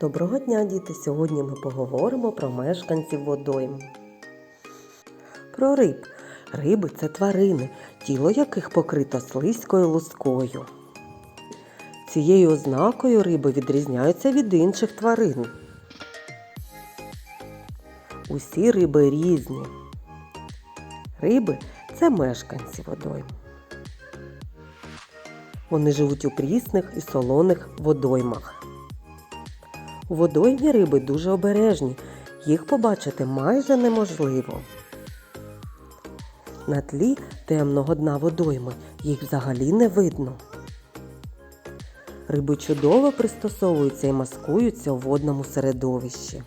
Доброго дня, діти! Сьогодні ми поговоримо про мешканців водойм. Про риб. Риби це тварини, тіло яких покрито слизькою лускою. Цією ознакою риби відрізняються від інших тварин. Усі риби різні. Риби це мешканці водойм. Вони живуть у прісних і солоних водоймах. У водоймі риби дуже обережні, їх побачити майже неможливо. На тлі темного дна водойми їх взагалі не видно. Риби чудово пристосовуються і маскуються у водному середовищі.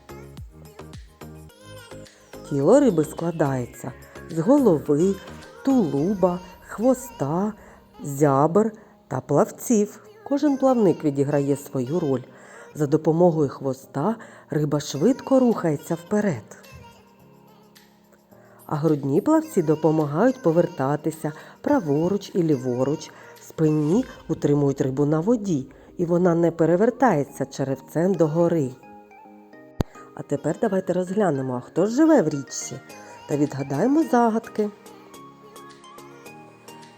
Тіло риби складається з голови, тулуба, хвоста, зябр та плавців. Кожен плавник відіграє свою роль. За допомогою хвоста риба швидко рухається вперед. А грудні плавці допомагають повертатися праворуч і ліворуч. Спинні утримують рибу на воді, і вона не перевертається черевцем догори. А тепер давайте розглянемо, а хто ж живе в річці, та відгадаємо загадки.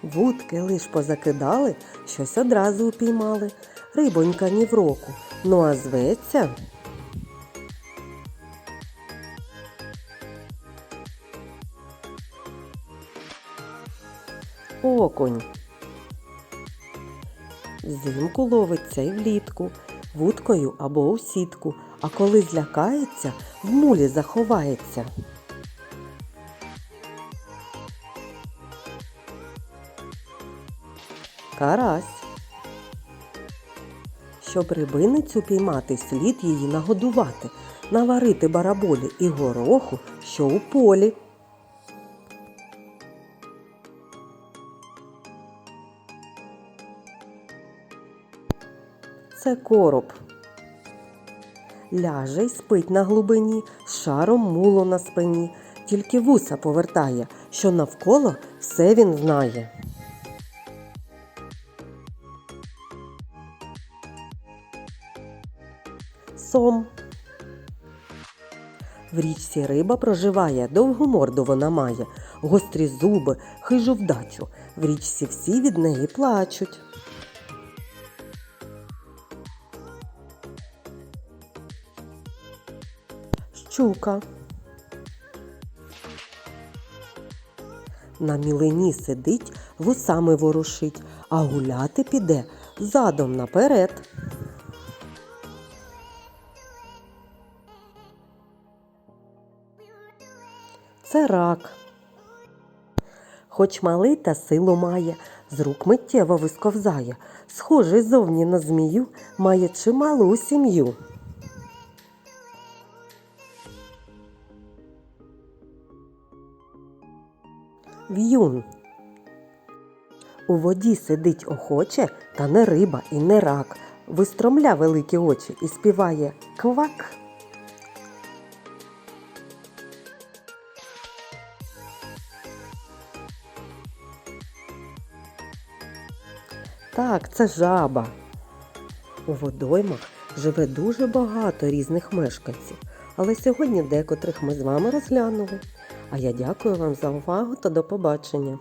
Вудки лиш позакидали, щось одразу упіймали. Рибонька ні в року, ну а зветься. Окунь. Взимку ловиться і влітку, вудкою або у сітку, а коли злякається, в мулі заховається. Карась. Щоб рибиницю піймати, слід її нагодувати, наварити бараболі і гороху, що у полі. Це короб. Ляже й спить на глибині з шаром мулу на спині, тільки вуса повертає, що навколо все він знає. Сом. В річці риба проживає, довгу морду вона має, гострі зуби, хижу вдачу. В річці всі від неї плачуть. Щука. На мілині сидить, вусами ворушить, а гуляти піде задом наперед. Це рак. Хоч малий та силу має, з рук миттєво висковзає, схожий зовні на змію, має чималу сім'ю. В'юн. У воді сидить охоче, та не риба і не рак. Вистромля великі очі і співає квак. Так, це жаба. У водоймах живе дуже багато різних мешканців, але сьогодні декотрих ми з вами розглянули. А я дякую вам за увагу та до побачення.